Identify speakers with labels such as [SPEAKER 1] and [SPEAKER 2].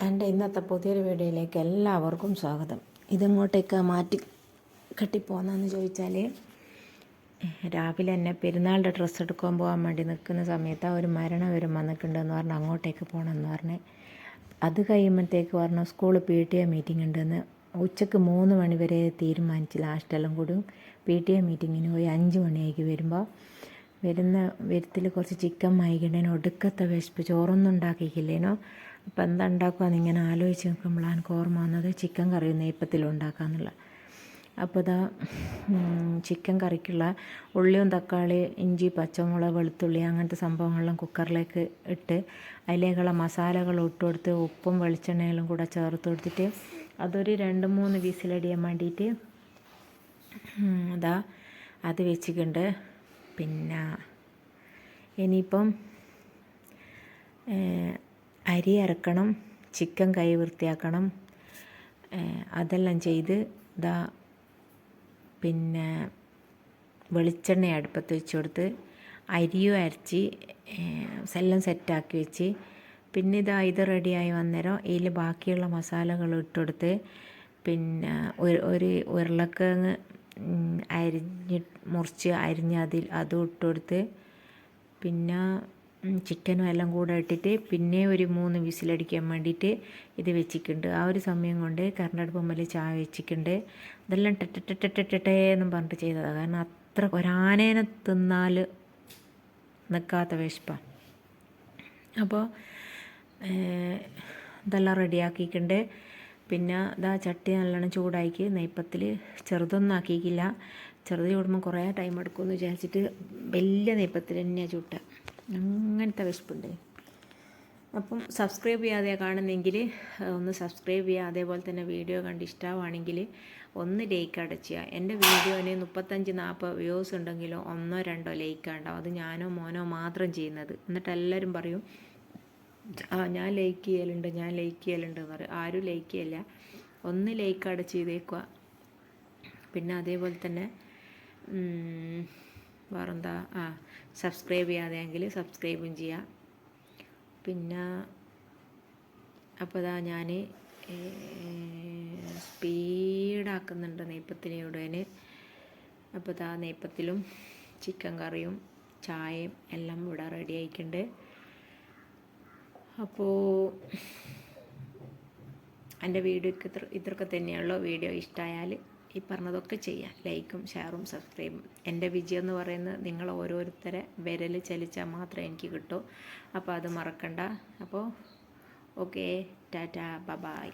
[SPEAKER 1] എന്റെ ഇന്നത്തെ പുതിയൊരു വീഡിയോയിലേക്ക് എല്ലാവർക്കും സ്വാഗതം. ഇതെങ്ങോട്ടേക്ക് മാറ്റി കെട്ടിപ്പോന്നെന്ന് ചോദിച്ചാൽ രാവിലെ എന്നെ പെരുന്നാളുടെ ഡ്രസ്സ് എടുക്കാൻ പോകാൻ വേണ്ടി നിൽക്കുന്ന സമയത്ത് ഒരു മരണം വരും വന്നിട്ടുണ്ടെന്ന് പറഞ്ഞ് അങ്ങോട്ടേക്ക് പോകണമെന്ന് പറഞ്ഞ് അത് കഴിയുമ്പോഴത്തേക്ക് പറഞ്ഞു school P T A meeting ഉണ്ടെന്ന് ഉച്ചയ്ക്ക് മൂന്ന് മണി വരെ തീരുമാനിച്ച് ലാസ്റ്റെല്ലാം കൂടും പി ടി എ മീറ്റിങ്ങിന് പോയി അഞ്ച് മണിയായിക്ക് വരുമ്പോൾ വരുന്ന വരുത്തിൽ കുറച്ച് ചിക്കൻ വാങ്ങിക്കണ്ടേനോ ഒടുക്കത്തെ വിശപ്പ് ചോറൊന്നും ഉണ്ടാക്കിക്കില്ലേനോ അപ്പം എന്താ ഉണ്ടാക്കുക ഇങ്ങനെ ആലോചിച്ച് നോക്കുമ്പോഴാണ് ഓർമ്മ വന്നത് ചിക്കൻ കറി നെയ്പ്പത്തിൽ ഉണ്ടാക്കാന്നുള്ള. അപ്പോൾ ഇതാ ചിക്കൻ കറിക്കുള്ള ഉള്ളിയും തക്കാളി ഇഞ്ചി പച്ചമുളക് വെളുത്തുള്ളി അങ്ങനത്തെ സംഭവങ്ങളെല്ലാം കുക്കറിലേക്ക് ഇട്ട് അതിലേക്കുള്ള മസാലകൾ ഇട്ട് കൊടുത്ത് ഉപ്പും വെളിച്ചെണ്ണയിലും കൂടെ ചേർത്ത് കൊടുത്തിട്ട് അതൊരു രണ്ട് മൂന്ന് വിസിലടിയാൻ വേണ്ടിയിട്ട് അതാ അത് വെച്ചിട്ടുണ്ട്. പിന്നെ ഇനിയിപ്പം അരി അരക്കണം ചിക്കൻ കൈ വൃത്തിയാക്കണം അതെല്ലാം ചെയ്ത് ഇതാ പിന്നെ വെളിച്ചെണ്ണ അടുപ്പത്ത് വെച്ച് കൊടുത്ത് അരിയും അരച്ച് എല്ലാം സെറ്റാക്കി വെച്ച് പിന്നെ ഇതാ ഇത് റെഡിയായി വന്നേരം ഇതിൽ ബാക്കിയുള്ള മസാലകൾ ഇട്ടുകൊടുത്ത് പിന്നെ ഒരു ഒരു ഉരുളക്കിഴങ്ങ് അരിഞ്ഞ് മുറിച്ച് അരിഞ്ഞ് അതിൽ അതും ഇട്ട് കൊടുത്ത് പിന്നെ ചിക്കനും എല്ലാം കൂടെ ഇട്ടിട്ട് പിന്നെ ഒരു മൂന്ന് വിസിലടിക്കാൻ വേണ്ടിയിട്ട് ഇത് വെച്ചിട്ടുണ്ട്. ആ ഒരു സമയം കൊണ്ട് കറണ്ടടുപ്പ് മുമ്പിൽ ചായ വെച്ചിട്ടുണ്ട്. ഇതെല്ലാം ടെട്ടെട്ടെട്ടെട്ടെ എന്നും പറഞ്ഞിട്ട് ചെയ്തതാണ് കാരണം അത്ര ഒരാനേനെ തിന്നാൽ നിൽക്കാത്ത വിശപ്പാണ് അപ്പോൾ ഇതെല്ലാം റെഡിയാക്കിയിട്ടുണ്ട് പിന്നെ ഇതാ ചട്ടി നല്ലോണം ചൂടാക്കി നെയ്പ്പത്തിൽ ചെറുതൊന്നും ആക്കിയിക്കില്ല ചെറുത് ചൂടുമ്പോൾ കുറേ ടൈം എടുക്കുമെന്ന് വിചാരിച്ചിട്ട് വലിയ നെയ്പ്പത്തിൽ തന്നെയാണ് ചൂട്ടുക അങ്ങനത്തെ വിശപ്പുണ്ട്. അപ്പം സബ്സ്ക്രൈബ് ചെയ്യാതെ കാണുന്നെങ്കിൽ ഒന്ന് സബ്സ്ക്രൈബ് ചെയ്യുക അതേപോലെ തന്നെ വീഡിയോ കണ്ട് ഇഷ്ടമാണെങ്കിൽ ഒന്ന് ലൈക്ക് അടച്ചുക എന്റെ വീഡിയോന് മുപ്പത്തഞ്ച് നാൽപ്പത് വ്യൂസ് ഉണ്ടെങ്കിലോ ഒന്നോ രണ്ടോ ലൈക്ക് ഉണ്ടാവും അത് ഞാനോ മോനോ മാത്രം ചെയ്യുന്നത്. എന്നിട്ട് എല്ലാവരും പറയും ആ ഞാൻ ലൈക്ക് ചെയ്യലുണ്ട് ഞാൻ ലൈക്ക് ചെയ്യലുണ്ട് എന്ന് പറയും. ആരും ലൈക്ക് ചെയ്യല്ല. ഒന്ന് ലൈക്ക് അവിടെ ചെയ്തേക്കുക പിന്നെ അതേപോലെ തന്നെ വേറെന്താ? ആ സബ്സ്ക്രൈബ് ചെയ്യാതെയെങ്കിൽ സബ്സ്ക്രൈബും ചെയ്യാം. പിന്നെ അപ്പോൾ ഇതാ ഞാൻ സ്പീഡാക്കുന്നുണ്ട് നെയ്പ്പത്തിന് ഇവിടേന് അപ്പോൾ ഇതാ നെയ്പ്പത്തിലും ചിക്കൻ കറിയും ചായയും എല്ലാം ഇവിടെ റെഡി ആയിട്ടുണ്ട്. അപ്പോൾ എന്റെ വീഡിയോക്ക് ഇത്ര ഇത്രയൊക്കെ തന്നെയുള്ളൂ. വീഡിയോ ഇഷ്ടമായാൽ ഈ പറഞ്ഞതൊക്കെ ചെയ്യാം. ലൈക്കും ഷെയറും സബ്സ്ക്രൈബും. എന്റെ വിജയം എന്ന് പറയുന്നത് നിങ്ങൾ ഓരോരുത്തരെ വിരൽ ചലിച്ചാൽ മാത്രമേ എനിക്ക് കിട്ടൂ. അപ്പോൾ അത് മറക്കണ്ട. അപ്പോൾ ഓക്കെ ടാറ്റ ബ ബായ്